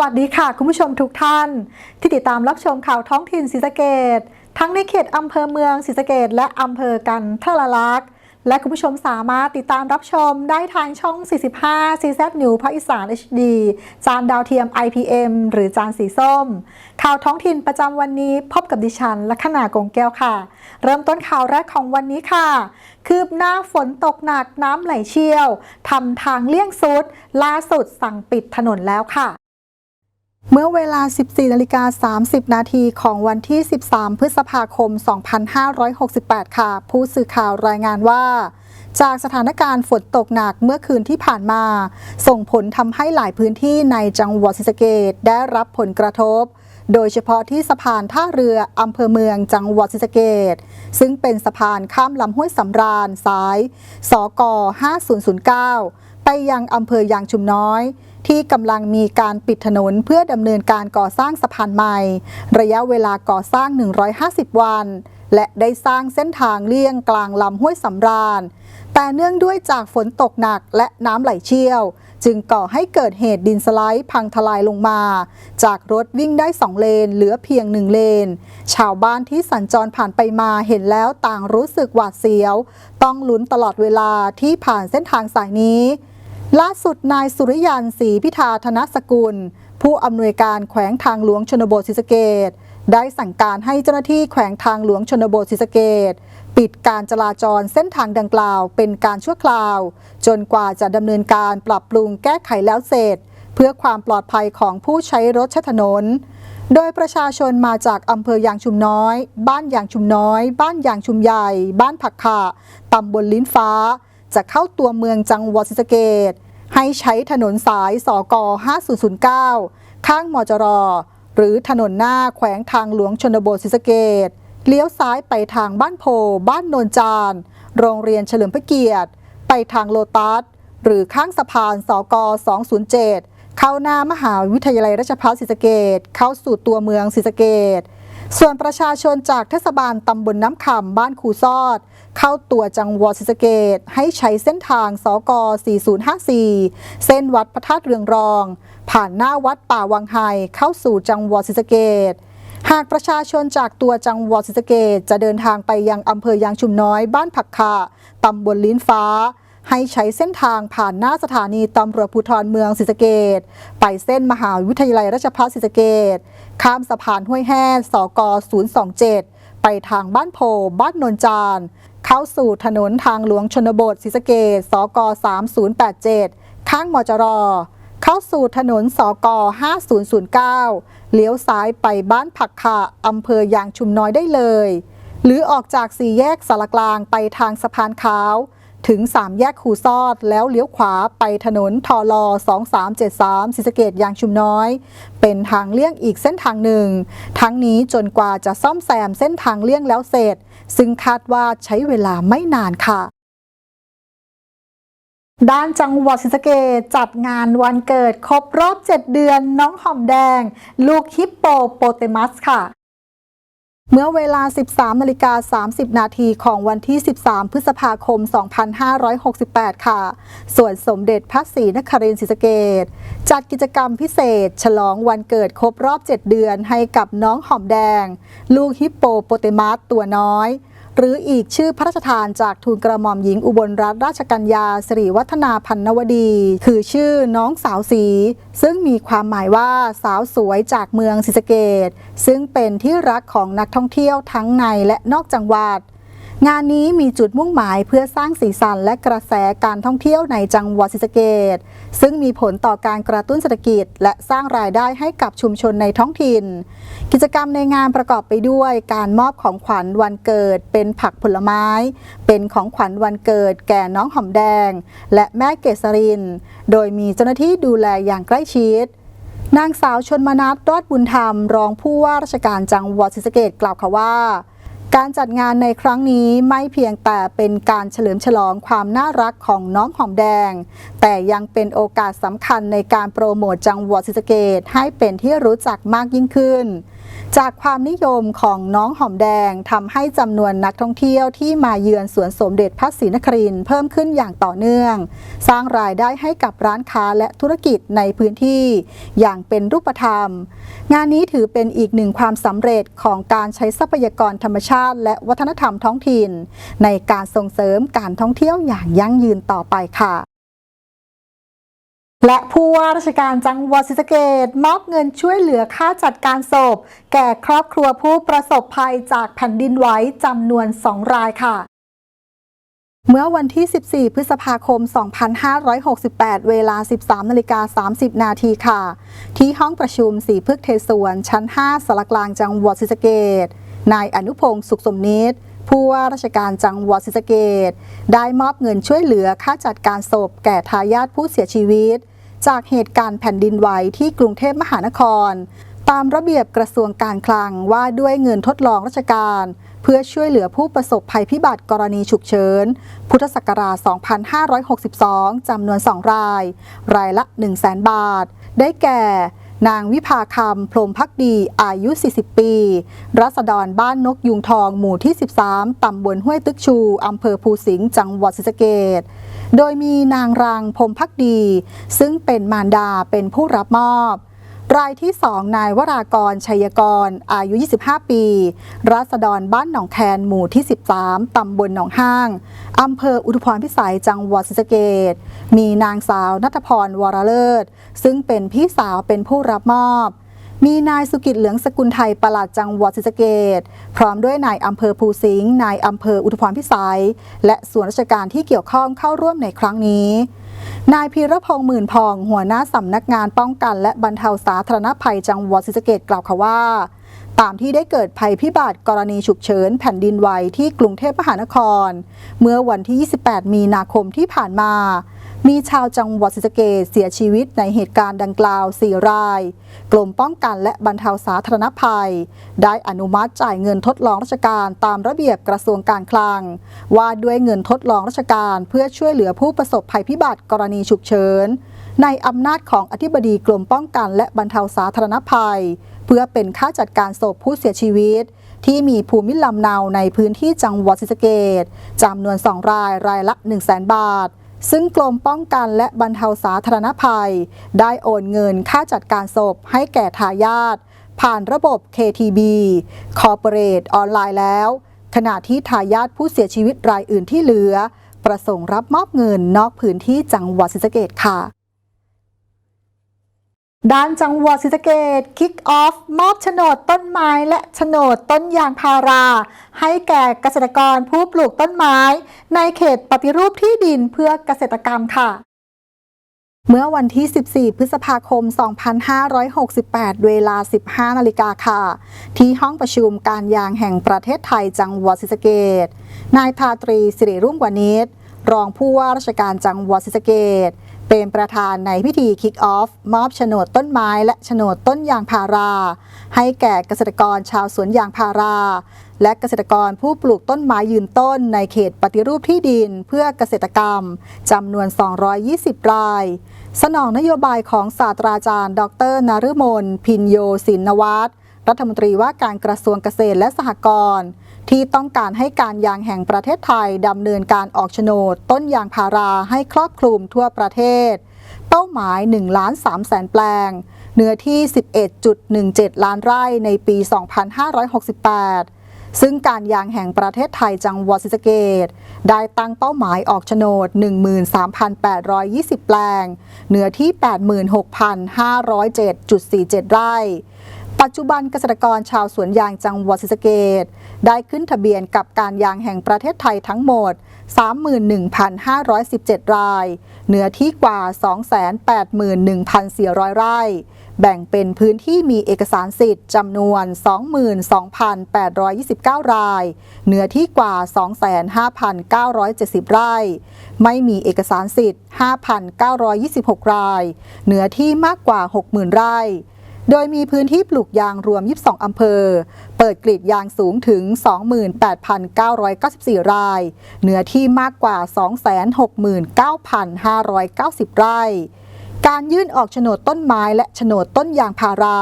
วัสดีค่ะ คุณผู้ชมทุกท่าน ที่ติดตามรับชมข่าวท้องถิ่นศรีสะเกดทั้งในเขตอำเภอเมืองศรีสะเกดและอำเภอกันทรลักษณ์และคุณผู้ชมสามารถติดตามรับชมได้ทางช่อง 45 CZ New ภาคอีสาน HD จานดาวเทียม IPM หรือจานสีส้ม ข่าวท้องถิ่นประจำวันนี้พบกับดิฉันลัคนากงแก้วค่ะ เริ่มต้นข่าวแรกของวันนี้ค่ะ คืบหน้าฝนตกหนักน้ำไหลเชี่ยวทำทางเลี่ยงซุด ล่าสุดสั่งปิดถนนแล้วค่ะ เมื่อเวลา 14นาฬิกา30 นาทีของวันที่ 13 พฤษภาคม 2568 ค่ะ ผู้สื่อข่าวรายงานว่า จากสถานการณ์ฝนตกหนักเมื่อคืนที่ผ่านมา ส่งผลทำให้หลายพื้นที่ในจังหวัดศรีสะเกษได้รับผลกระทบ โดยเฉพาะที่สะพานท่าเรืออำเภอเมืองจังหวัดศรีสะเกษซึ่งเป็นสะพานข้ามลำห้วยสำราญสาย สก 5009 ไปยังอำเภอยางชุมน้อย ที่กำลังมีการปิดถนนเพื่อดำเนินการก่อสร้างสะพานใหม่ ระยะเวลาก่อสร้าง 150 วัน และได้สร้างเส้นทางเลี่ยงกลางลำห้วยสำราญ แต่เนื่องด้วยจากฝนตกหนักและน้ำไหลเชี่ยว จึงก่อให้เกิดเหตุดินสไลด์พังทลายลงมา จากรถวิ่งได้2เลน เหลือเพียง1เลน ชาวบ้านที่สัญจรผ่านไปมาเห็นแล้วต่างรู้สึกหวาดเสียว ต้องลุ้นตลอดเวลาที่ผ่านเส้นทางสายนี้ ล่าสุดนายสุริยันศรีพิธาธนสกุล ผู้อำนวยการแขวงทางหลวงชนบทศรีสะเกดได้สั่งการให้เจ้าหน้าที่แขวงทางหลวงชนบทศรีสะเกดปิดการจราจรเส้นทางดังกล่าวเป็นการชั่วคราว จนกว่าจะดำเนินการปรับปรุงแก้ไขแล้วเสร็จ เพื่อความปลอดภัยของผู้ใช้รถใช้ถนน โดยประชาชนมาจากอำเภอยางชุมน้อย บ้านยางชุมน้อย บ้านยางชุมใหญ่ บ้านผักขะตำบลลิ้นฟ้า จะเข้าตัวเมืองจังหวัดศรีสะเกดให้ใช้ถนนสายสก 5009 ข้างมจร หรือถนนหน้าแขวงทางหลวงชนบทศรีสะเกดเลี้ยวซ้ายไปทางบ้านโพ บ้านโนนจาน โรงเรียนเฉลิมพระเกียรติ ไปทางโลตัส หรือข้างสะพานสก 207 เข้าหน้ามหาวิทยาลัยราชภัฏศรีสะเกดเข้าสู่ตัวเมืองศรีสะเกด ส่วนประชาชนจากเทศบาลตำบลน้ำคำบ้านคูซอด เข้าตัวจังหวัดศรีสะเกดให้ใช้เส้นทางสก 4054 เส้นวัดพระธาตุเรืองรอง ผ่านหน้าวัดป่าวังไฮเข้าสู่จังหวัดศรีสะเกดหากประชาชนจากตัวจังหวัดศรีสะเกดจะเดินทางไปยังอำเภอยางชุมน้อยบ้านผักขะตำบลลิ้นฟ้า ให้ใช้เส้นทางผ่านหน้าสถานีตำรวจภูธรเมืองศรีสะเกดไปเส้นมหาวิทยาลัยราชภัฏศรีสะเกดข้ามสะพานห้วยแห่สก027 ไปทางบ้านโพบ้านนนจานเข้าสู่ถนนทางหลวงชนบทศรีสะเกดสก3087 ข้างมจรเข้าสู่ถนนสก5009 เลี้ยวซ้ายไปบ้านผักขะอำเภอยางชุมน้อยได้เลย หรือออกจากสี่แยกสารกลางไปทางสะพานขาว ถึง 3 แยกคูซอด แล้วเลี้ยวขวาไปถนนทอลอ2373ศรีสเกดยางชุมน้อย เป็นทางเลี่ยงอีกเส้นทางหนึ่ง ทั้งนี้จนกว่าจะซ่อมแซมเส้นทางเลี่ยงแล้วเสร็จ ซึ่งคาดว่าใช้เวลาไม่นานค่ะด้านจังหวัดศรีสะเกษจัดงานวันเกิดครบรอบ 7 เดือนน้องหอมแดง ลูกฮิปโปโปเตมัสค่ะ เมื่อเวลา 13นาฬิกา30 นาทีของวันที่ 13 พฤษภาคม 2568 ค่ะ ส่วนสมเด็จพระศรีนครินทร์ศรีสเกต จัดกิจกรรมพิเศษ ฉลองวันเกิดครบรอบ 7 เดือนให้กับน้องหอมแดง ลูกฮิปโปโปเตมัสตัวน้อย หรืออีกชื่อพระราชทานจากทูลกระหม่อมหญิงอุบลรัตนราชกัญญาสิริวัฒนาพันนวดี คือชื่อน้องสาวสี ซึ่งมีความหมายว่าสาวสวยจากเมืองศรีสะเกดซึ่งเป็นที่รักของนักท่องเที่ยวทั้งในและนอกจังหวัด งานนี้มีจุดมุ่งหมายเพื่อสร้างสีสันและกระแสการท่องเที่ยวในจังหวัดศรีสะเกษซึ่งมีผลต่อการกระตุ้นเศรษฐกิจ และสร้างรายได้ให้กับชุมชนในท้องถิ่น กิจกรรมในงานประกอบไปด้วย การมอบของขวัญวันเกิด เป็นผักผลไม้ เป็นของขวัญวันเกิด แก่น้องหอมแดง และแม่เกษริน โดยมีเจ้าหน้าที่ดูแลอย่างใกล้ชิดนางสาวชนมนัสรอดบุญธรรม รองผู้ว่าราชการจังหวัดศรีสะเกษกล่าวค่ะว่า การจัดงานในครั้งนี้ไม่เพียงแต่เป็นการเฉลิมฉลองความน่ารักของน้องหอมแดง แต่ยังเป็นโอกาสสำคัญในการโปรโมทจังหวัดศรีสะเกดให้เป็นที่รู้จักมากยิ่งขึ้น จากความนิยมของน้องหอมแดงทำให้จำนวนนักท่องเที่ยวที่มาเยือนสวนสมเด็จพระศรีนครินเพิ่มขึ้นอย่างต่อเนื่อง สร้างรายได้ให้กับร้านค้าและธุรกิจในพื้นที่ อย่างเป็นรูปธรรม งานนี้ถือเป็นอีกหนึ่งความสำเร็จของการใช้ทรัพยากรธรรมชาติ และวัฒนธรรมท้องถิ่น ในการส่งเสริมการท่องเที่ยวอย่างยั่งยืนต่อไปค่ะ และผู้ว่าราชการจังหวัดศรีสะเกดมอบเงินช่วยเหลือค่าจัดการศพ แก่ครอบครัวผู้ประสบภัยจากแผ่นดินไหวจำนวน 2 รายค่ะ เมื่อวันที่ 14 พฤษภาคม 2568 เวลา 13นาฬิกา30 นาทีค่ะ ที่ห้องประชุมสีพฤกเทศวน ชั้น 5สารกลางจังหวัดศรีสะเกดนายอนุพงศ์สุขสมนิตผู้ว่าราชการจังหวัดศรีสะเกดได้มอบเงินช่วยเหลือค่าจัดการศพแก่ทายาทผู้เสียชีวิต จากเหตุการณ์แผ่นดินไหวที่กรุงเทพมหานคร ตามระเบียบกระทรวงการคลังว่าด้วยเงินทดลองราชการ เพื่อช่วยเหลือผู้ประสบภัยพิบัติกรณีฉุกเฉิน พุทธศักราช 2562 จำนวน 2 ราย รายละ 100,000 บาท ได้แก่นางวิภาคำพรมพักดีอายุ 40 ปี รัษฎรบ้านนกยุงทองหมู่ที่ 13 ตำบลห้วยตึกชู อำเภอภูสิงห์ จังหวัดศรีสะเกษ โดยมีนางรังพรมพักดี ซึ่งเป็นมารดาเป็นผู้รับมอบ รายที่2นายวรากรชัยกร อายุ 25 ปี รัษฎรบ้านหนองแคนหมู่ที่ 13 ตำบลหนองห้าง อำเภออุทุพรพิสัยจังหวัดศรีสะเกษมีนางสาวนัทพรวรเลิศ ซึ่งเป็นพี่สาวเป็นผู้รับมอบ มีนายสุกิจเหลืองสกุลไทยปลัดจังหวัดศรีสะเกษพร้อมด้วยนายอำเภอภูสิงห์นายอำเภออุทุพรพิสัย และส่วนราชการที่เกี่ยวข้องเข้าร่วมในครั้งนี้นายพีรพงษ์หมื่นพอง หัวหน้าสำนักงานป้องกัน และบรรเทาสาธารณภัยจังหวัดศรีสะเกษกล่าวค่ะว่า ตามที่ได้เกิดภัยพิบัติกรณีฉุกเฉินแผ่นดินไหวที่กรุงเทพมหานคร เมื่อวันที่ 28 มีนาคมที่ผ่านมา มีชาวจังหวัดศรีสะเกษเสียชีวิตในเหตุการณ์ดังกล่าว 4 ราย กรมป้องกันและบรรเทาสาธารณภัย ได้อนุมัติจ่ายเงินทดลองราชการตามระเบียบกระทรวงการคลัง ว่าด้วยเงินทดลองราชการเพื่อช่วยเหลือผู้ประสบภัยพิบัติกรณีฉุกเฉินในอำนาจของอธิบดีกรมป้องกันและบรรเทาสาธารณภัย เพื่อเป็นค่าจัดการศพผู้เสียชีวิต ที่มีภูมิลำเนาในพื้นที่จังหวัดศรีสะเกษจำนวน 2 รายรายละ 1 0 0 0 0แบาท ซึ่งกรมป้องกันและบรรเทาสาธารณภัย ได้โอนเงินค่าจัดการศพให้แก่ทายาทผ่านระบบ KTB Corporate ออนไลน์แล้ว ขณะที่ทายาทผู้เสียชีวิตรายอื่นที่เหลือ ประสงค์รับมอบเงินนอกพื้นที่จังหวัดศรีสะเกดค่ะ ด้านจังหวัดศรีสะเกษคิกออฟมอบโฉนดต้นไม้และโฉนดต้นยางพารา ให้แก่เกษตรกรผู้ปลูกต้นไม้ ในเขตปฏิรูปที่ดินเพื่อเกษตรกรรมค่ะ เมื่อวันที่ 14 พฤษภาคม 2568 เวลา 15 นาฬิกาค่ะ ที่ห้องประชุมการยางแห่งประเทศไทยจังหวัดศรีสะเกษนายทาตรีสิริรุ่งกวานิดรองผู้ว่าราชการจังหวัดศรีสะเกษ เป็นประธานในพิธีคิกออฟมอบโฉนดต้นไม้และโฉนดต้นยางพารา ให้แก่เกษตรกรชาวสวนยางพารา และเกษตรกรผู้ปลูกต้นไม้ยืนต้นในเขตปฏิรูปที่ดินเพื่อเกษตรกรรมจำนวน 220 ราย สนองนโยบายของศาสตราจารย์ ดรนฤมลพินโยสินวัตรรัฐมนตรีว่าการกระทรวงเกษตรและสหกรณ์ ที่ต้องการให้การยางแห่งประเทศไทยดำเนินการออกโฉนด ต้นยางพาราให้ครอบคลุมทั่วประเทศ เป้าหมาย1ล้าน3แสนแปลง เนื้อที่ 11.17 ล้านไร่ในปี 2568 ซึ่งการยางแห่งประเทศไทยจังหวัดศรีสะเกษได้ตั้งเป้าหมายออกโฉนด 13,820 แปลง เนื้อที่ 86,507.47 ไร่ ปัจจุบันเกษตรกรชาวสวนยางจังหวัดศรีสะเกษ ได้ขึ้นทะเบียนกับการยางแห่งประเทศไทยทั้งหมด 31,517 ราย เนื้อที่กว่า 281,400 ไร่ แบ่งเป็นพื้นที่มีเอกสารสิทธิ์จำนวน 22,829 ราย เนื้อที่กว่า 25,970 ไร่ ไม่มีเอกสารสิทธิ์ 5,926 ราย เนื้อที่มากกว่า 60,000 ไร่ โดยมีพื้นที่ปลูกยางรวม 22 อำเภอ เปิดกรีดยางสูงถึง 28,994 ราย เนื้อที่มากกว่า 269,590 ไร่ การยื่นออกโฉนดต้นไม้และโฉนดต้นยางพารา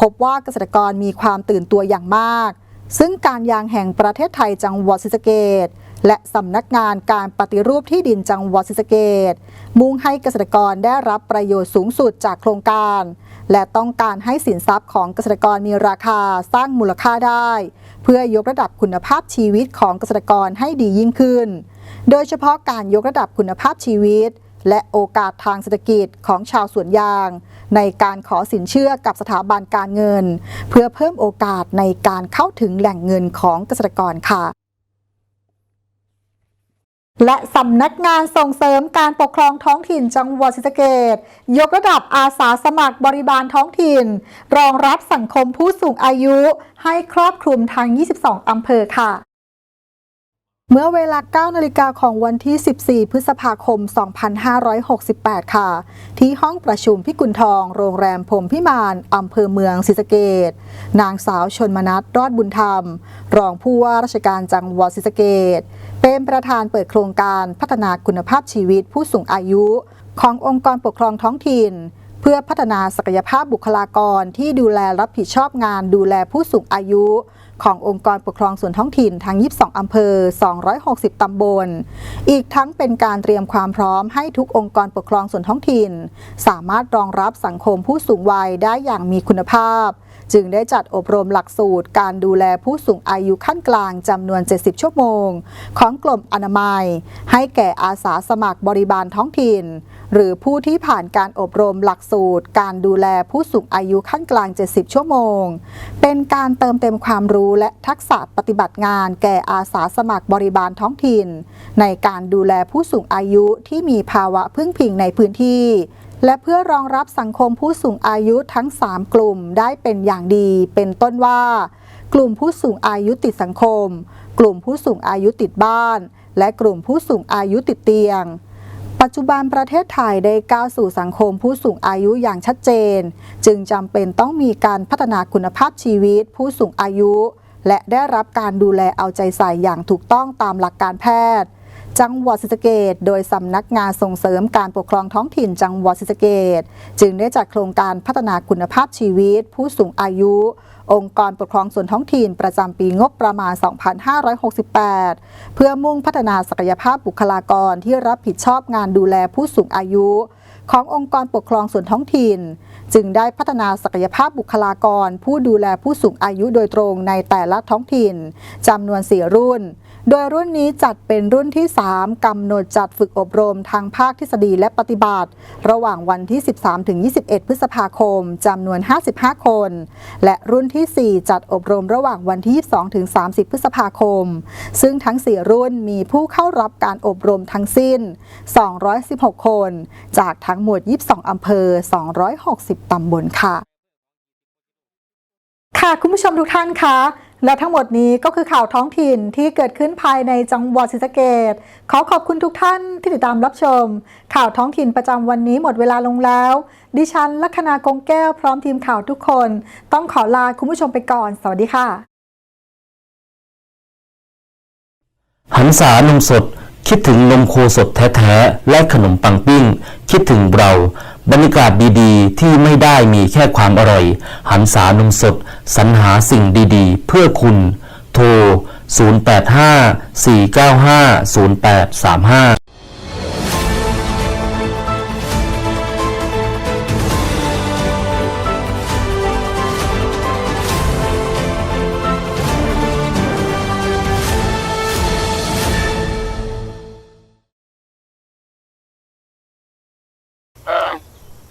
พบว่าเกษตรกรมีความตื่นตัวอย่างมาก ซึ่งการยางแห่งประเทศไทยจังหวัดศรีสะเกษและสำนักงานการปฏิรูปที่ดินจังหวัดศรีสะเกษมุ่งให้เกษตรกรได้รับประโยชน์สูงสุดจากโครงการ และต้องการให้สินทรัพย์ของเกษตรกรมีราคาสร้างมูลค่าได้ เพื่อยกระดับคุณภาพชีวิตของเกษตรกรให้ดียิ่งขึ้น โดยเฉพาะการยกระดับคุณภาพชีวิต และโอกาสทางเศรษฐกิจของชาวสวนยาง ในการขอสินเชื่อกับสถาบันการเงิน เพื่อเพิ่มโอกาสในการเข้าถึงแหล่งเงินของเกษตรกรค่ะ และสำนักงานส่งเสริมการปกครองท้องถิ่นจังหวัดศรีสะเกดยกระดับอาสาสมัครบริบาลท้องถิ่น รองรับสังคมผู้สูงอายุให้ครอบคลุมทั้ง 22 อำเภอค่ะ เมื่อเวลา 9 นาฬิกาของวันที่ 14 พฤษภาคม 2568 ค่ะ ที่ห้องประชุมพิกุลทอง โรงแรมพรมพิมานอำเภอเมืองศรีสะเกดนางสาวชนมนัทรอดบุญธรรม รองผู้ว่าราชการจังหวัดศรีสะเกดเป็นประธานเปิดโครงการพัฒนาคุณภาพชีวิตผู้สูงอายุ ขององค์กรปกครองท้องถิ่น เพื่อพัฒนาศักยภาพบุคลากรที่ดูแลรับผิดชอบงานดูแลผู้สูงอายุ ขององค์กรปกครองส่วนท้องถิ่นทั้ง 22 อำเภอ 260 ตำบล อีกทั้งเป็นการเตรียมความพร้อมให้ทุกองค์กรปกครองส่วนท้องถิ่น สามารถรองรับสังคมผู้สูงวัยได้อย่างมีคุณภาพ จึงได้จัดอบรมหลักสูตรการดูแลผู้สูงอายุขั้นกลางจำนวน 70 ชั่วโมง ของกลมอนามัย ให้แก่อาสาสมัครบริบาลท้องถิ่น หรือผู้ที่ผ่านการอบรมหลักสูตร การดูแลผู้สูงอายุขั้นกลาง 70 ชั่วโมง เป็นการเติมเต็มความรู้และทักษะปฏิบัติงาน แก่อาสาสมัครบริบาลท้องถิ่น ในการดูแลผู้สูงอายุที่มีภาวะพึ่งพิงในพื้นที่ และเพื่อรองรับสังคมผู้สูงอายุทั้ง 3 กลุ่มได้เป็นอย่างดี เป็นต้นว่า กลุ่มผู้สูงอายุติดสังคม กลุ่มผู้สูงอายุติดบ้าน และกลุ่มผู้สูงอายุติดเตียง ปัจจุบันประเทศไทยได้ก้าวสู่สังคมผู้สูงอายุอย่างชัดเจน จึงจำเป็นต้องมีการพัฒนาคุณภาพชีวิต ผู้สูงอายุ และได้รับการดูแลเอาใจใส่อย่างถูกต้องตามหลักการแพทย์ จังหวัดศรีสะเกดโดยสำนักงานส่งเสริมการปกครองท้องถิ่นจังหวัดศรีสะเกดจึงได้จัดโครงการพัฒนาคุณภาพชีวิต ผู้สูงอายุ องค์กรปกครองส่วนท้องถิ่นประจำปีงบประมาณ 2568 เพื่อมุ่งพัฒนาศักยภาพบุคลากรที่รับผิดชอบงานดูแลผู้สูงอายุ ขององค์กรปกครองส่วนท้องถิ่น จึงได้พัฒนาศักยภาพบุคลากร ผู้ดูแลผู้สูงอายุโดยตรงในแต่ละท้องถิ่นจำนวน 4 รุ่น โดยรุ่นนี้จัดเป็นรุ่นที่ 3 กำหนดจัดฝึกอบรมทางภาคทฤษฎีและปฏิบัติ ระหว่างวันที่ 13-21 พฤษภาคมจำนวน 55 คน และรุ่นที่ 4 จัดอบรมระหว่างวันที่ 22-30 พฤษภาคม ซึ่งทั้ง 4 รุ่นมีผู้เข้ารับการอบรมทั้งสิ้น 216 คน จากทั้งหมด 22 อำเภอ 260ตำบลค่ะ ค่ะคุณผู้ชมทุกท่านคะและทั้งหมดนี้ก็คือข่าวท้องถิ่นที่เกิดขึ้นภายในจังหวัดศรีสะเกดขอขอบคุณทุกท่านที่ติดตามรับชม ข่าวท้องถิ่นประจำวันนี้หมดเวลาลงแล้ว ดิฉันลัคนากงแก้วพร้อมทีมข่าวทุกคน ต้องขอลาคุณผู้ชมไปก่อน สวัสดีค่ะ หันษานมสด คิดถึงนมโคสดแท้ๆ และขนมปังปิ้ง คิดถึงเรา บรรยากาศดีๆ ที่ไม่ได้มีแค่ความอร่อย หันษานมสด สรรหาสิ่งดีๆ เพื่อคุณ โทร 085 495 0835